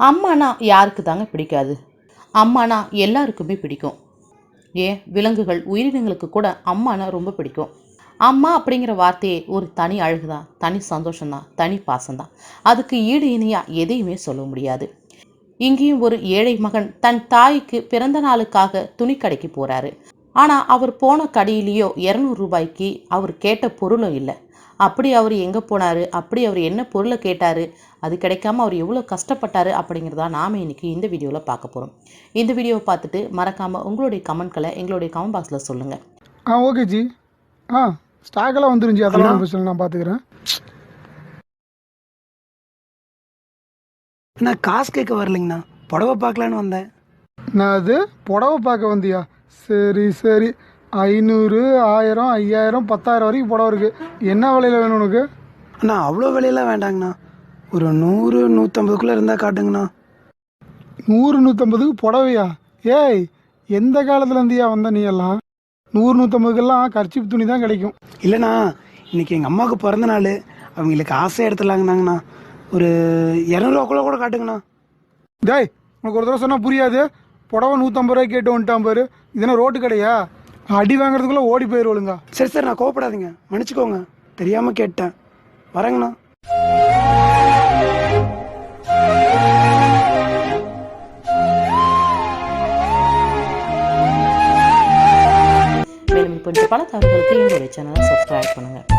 அம்மானா யாருக்கு தாங்க பிடிக்காது? அம்மானா எல்லாருக்குமே பிடிக்கும். ஏன் விலங்குகள் உயிரினங்களுக்கு கூட அம்மானா ரொம்ப பிடிக்கும். அம்மா அப்படிங்கிற வார்த்தையே ஒரு தனி அழகு தான் தனி சந்தோஷம்தான் தனி பாசம்தான். அதுக்கு ஈடு இணையாக எதையுமே சொல்ல முடியாது. இங்கேயும் ஒரு ஏழை மகன் தன் தாய்க்கு பிறந்த நாளுக்காக துணி கடைக்கு போகிறாரு ஆனால் அவர் போன கடையிலேயோ இரநூறு ரூபாய்க்கு அவர் கேட்ட பொருளும் இல்லை. அப்படி அவர் எங்கே போனார்? அப்படி அவர் என்ன பொருளை கேட்டார்? அது கிடைக்காம அவர் எவ்வளோ கஷ்டப்பட்டாரு அப்படிங்கிறதா நாம் இன்னைக்கு இந்த வீடியோவில் பார்க்க போகிறோம் இந்த வீடியோவை பார்த்துட்டு மறக்காமல் உங்களுடைய கமெண்ட்களை எங்களுடைய கமெண்ட் பாக்ஸில் சொல்லுங்கள் ஆ ஓகே ஜி. ஆ ஸ்டாக்கெல்லாம் வந்துருந்துச்சி அதெல்லாம் பிரச்சனை நான் பார்த்துக்கிறேன். அண்ணா காசு கேட்க வரலைங்கண்ணா. புடவை பார்க்கலான்னு வந்தேன். நான் அது புடவை பார்க்க வந்தியா? சரி சரி. ஐநூறு ஆயிரம் ஐயாயிரம் பத்தாயிரம் வரைக்கும் புடவை இருக்குது என்ன விலையில் வேணும் உனக்கு? அண்ணா அவ்வளோ விலையெல்லாம் வேண்டாங்கண்ணா. ஒரு நூறு நூற்றம்பதுக்குள்ளே இருந்தால் காட்டுங்கண்ணா. நூறு நூற்றம்பதுக்கு புடவையா? ஏய் எந்த காலத்துல இருந்தியா வந்த நீ எல்லாம்? நூறு நூற்றம்பதுக்கெல்லாம் கர்ச்சிப் துணி தான் கிடைக்கும். இல்லைண்ணா இன்னைக்கு எங்கள் அம்மாவுக்கு பிறந்த நாள். அவங்களுக்கு ஆசை எடுத்துலாங்கண்ணாங்கண்ணா ஒரு இரநூறுவாக்குள்ளே கூட காட்டுங்கண்ணா. டேய் உனக்கு ஒரு தடவை சொன்னால் புரியாது. புடவை நூற்றம்பது ரூபாய் கேட்டு வந்துட்டான் பாரு. இதென்ன ரோட்டு கடையா? அடி வாங்குறதுக்குள்ளே ஓடி போயிரு சரி சார் நான் கோவப்படாதீங்க. மன்னிச்சுக்கோங்க. தெரியாமல் கேட்டேன். வரேங்கண்ணா மேலும் இப்போ பல தகவல்களுக்கு எங்களுடைய சேனலை சப்ஸ்கிரைப் பண்ணுங்கள்